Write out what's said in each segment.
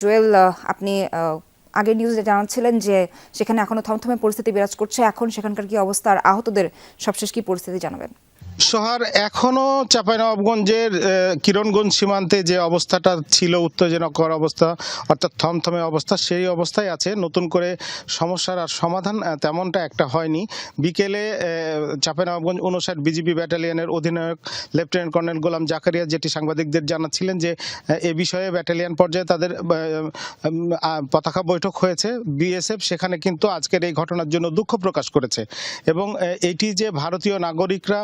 জুয়েল আপনি আগে আগের নিউজে জানাচ্ছিলেন যে সেখানে এখনও থমথমে পরিস্থিতি বিরাজ করছে। এখন সেখানকার কি অবস্থা? আর আহতদের সবশেষ কি পরিস্থিতি জানাবেন? সোহার এখনও চাঁপাইনবাবগঞ্জের কিরণগঞ্জ সীমান্তে যে অবস্থাটা ছিল, উত্তেজনকর অবস্থা, অর্থাৎ থমথমে অবস্থা, সেই অবস্থায় আছে। নতুন করে সমস্যার আর সমাধান তেমনটা একটা হয়নি। বিকেলে চাঁপাইনবাবগঞ্জ উনষাট বিজিবি ব্যাটালিয়নের অধিনায়ক লেফটেন্যান্ট কর্নেল গোলাম জাকারিয়া যেটি সাংবাদিকদের জানাচ্ছিলেন যে, এ বিষয়ে ব্যাটালিয়ন পর্যায়ে তাদের পতাকা বৈঠক হয়েছে। বিএসএফ সেখানে কিন্তু আজকের এই ঘটনার জন্য দুঃখ প্রকাশ করেছে। এবং এটি যে ভারতীয় নাগরিকরা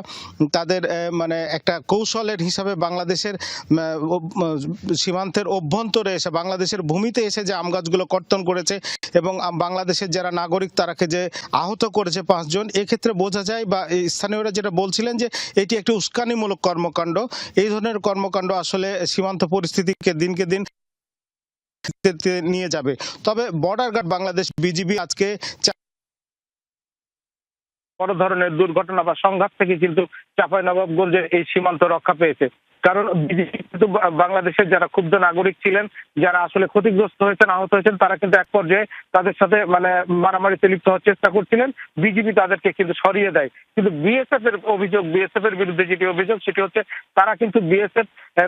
তাদের মানে একটা কৌশলের হিসাবে বাংলাদেশের সীমান্তের অভ্যন্তরে এসে, বাংলাদেশের ভূমিতে এসে যে আম গাছগুলো কর্তন করেছে এবং বাংলাদেশের যারা নাগরিক তারাকে যে আহত করেছে পাঁচজন, এক্ষেত্রে বোঝা যায় বা স্থানীয়রা যেটা বলছিলেন যে এটি একটি উস্কানিমূলক কর্মকাণ্ড। এই ধরনের কর্মকাণ্ড আসলে সীমান্ত পরিস্থিতিকে দিনকে দিন নিয়ে যাবে। তবে বর্ডার গার্ড বাংলাদেশ বিজিবি আজকে বড় ধরনের দুর্ঘটনা বা সংঘাত থেকে কিন্তু চাঁপাইনবাবগঞ্জের এই সীমান্ত রক্ষা পেয়েছে। কারণ বিজেপি কিন্তু বাংলাদেশের যারা ক্ষুব্ধ নাগরিক ছিলেন, যারা আসলে ক্ষতিগ্রস্ত হয়েছেন, আহত হয়েছেন, তারা কিন্তু এক পর্যায়ে তাদের সাথে মানে মারামারিতে লিপ্ত হওয়ার চেষ্টা করছিলেন। বিজেপি তাদেরকে কিন্তু সরিয়ে দেয়। কিন্তু বিএসএফ এর অভিযোগ, বিএসএফ এর বিরুদ্ধে যেটি অভিযোগ, সেটি হচ্ছে তারা কিন্তু বিএসএফ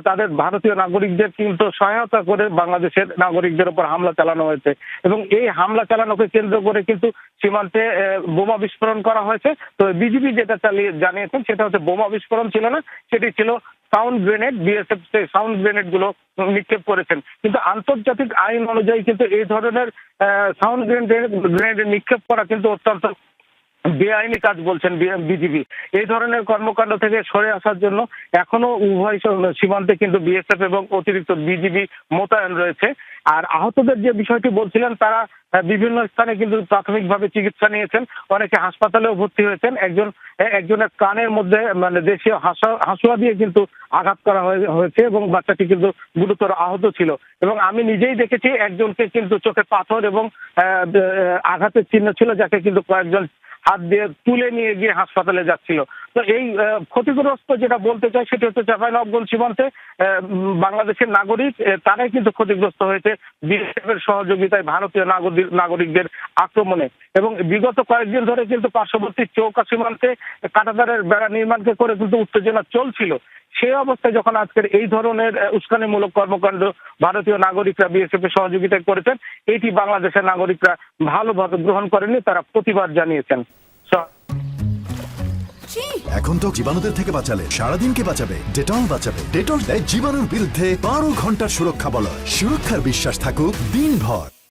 তাদের ভারতীয় নাগরিকদের কিন্তু সহায়তা করে বাংলাদেশের নাগরিকদের উপর হামলা চালানো হয়েছে। এবং এই হামলা চালানোকে কেন্দ্র করে কিন্তু সীমান্তে বোমা বিস্ফোরণ করা হয়েছে। তো বিজিবি যেটা চালিয়ে, জানিয়েছেন, সেটা হচ্ছে বোমা বিস্ফোরণ ছিল না, সেটি ছিল সাউন্ড গ্রেনেড বিএসএফ সাউন্ড গ্রেনেডগুলো নিক্ষেপ করেছেন। কিন্তু আন্তর্জাতিক আইন অনুযায়ী কিন্তু এই ধরনের সাউন্ড গ্রেনেড গ্রেনেড নিক্ষেপ করা কিন্তু অত্যন্ত বেআইনি কাজ বলছেন বিজিবি। এই ধরনের কর্মকাণ্ড থেকে সরে আসার জন্য এখনও উভয় সীমান্তে কিন্তু বিএসএফ এবং অতিরিক্ত বিজিবি মোতায়েন রয়েছে। আর আহতদের যে বিষয়টি বলছিলেন, তারা বিভিন্ন স্থানে কিন্তু প্রাথমিকভাবে চিকিৎসা নিয়েছেন। অনেকে হাসপাতালেও ভর্তি হয়েছেন। একজন একজনের কানের মধ্যে মানে দেশীয় হাসা- হাসুয়া দিয়ে কিন্তু আঘাত করা হয়েছে এবং বাচ্চাটি কিন্তু গুরুতর আহত ছিল। এবং আমি নিজেই দেখেছি, একজনকে কিন্তু চোখে পাথর এবং আঘাতের চিহ্ন ছিল, যাকে কিন্তু কয়েকজন হাত দিয়ে তুলে নিয়ে গিয়ে হাসপাতালে যাচ্ছিল। তো এই ক্ষতিগ্রস্ত যেটা বলতে চাই সেটা হচ্ছে চাঁপাইনবাবগঞ্জ সীমান্তে বাংলাদেশের নাগরিক তারাই কিন্তু ক্ষতিগ্রস্ত হয়েছে বিএসএফের সহযোগিতায় ভারতীয় নাগরিক, নাগরিকদের আক্রমণে। এবং বিগত কয়েকদিন ধরে কিন্তু পার্শ্ববর্তী চৌকা সীমান্তে কাটাদারের বেড়া নির্মাণকে করে কিন্তু উত্তেজনা চলছিল। সেই অবস্থায় যখন আজকের এই ধরনের উস্কানিমূলক কর্মকাণ্ড ভারতীয় নাগরিকরা বিএসএফ এর সহযোগিতা করেছেন এটি বাংলাদেশের নাগরিকরা ভালোভাবে গ্রহণ করেনি তারা প্রতিবাদ জানিয়েছেন। এখন তো জীবাণুদের থেকে বাঁচালে সারাদিনকে বাঁচাবে? ডেটল বাঁচাবে। ডেটল দেয় জীবাণুর বিরুদ্ধে বারো ঘণ্টার সুরক্ষা বলয়। সুরক্ষার বিশ্বাস থাকুক দিনভর।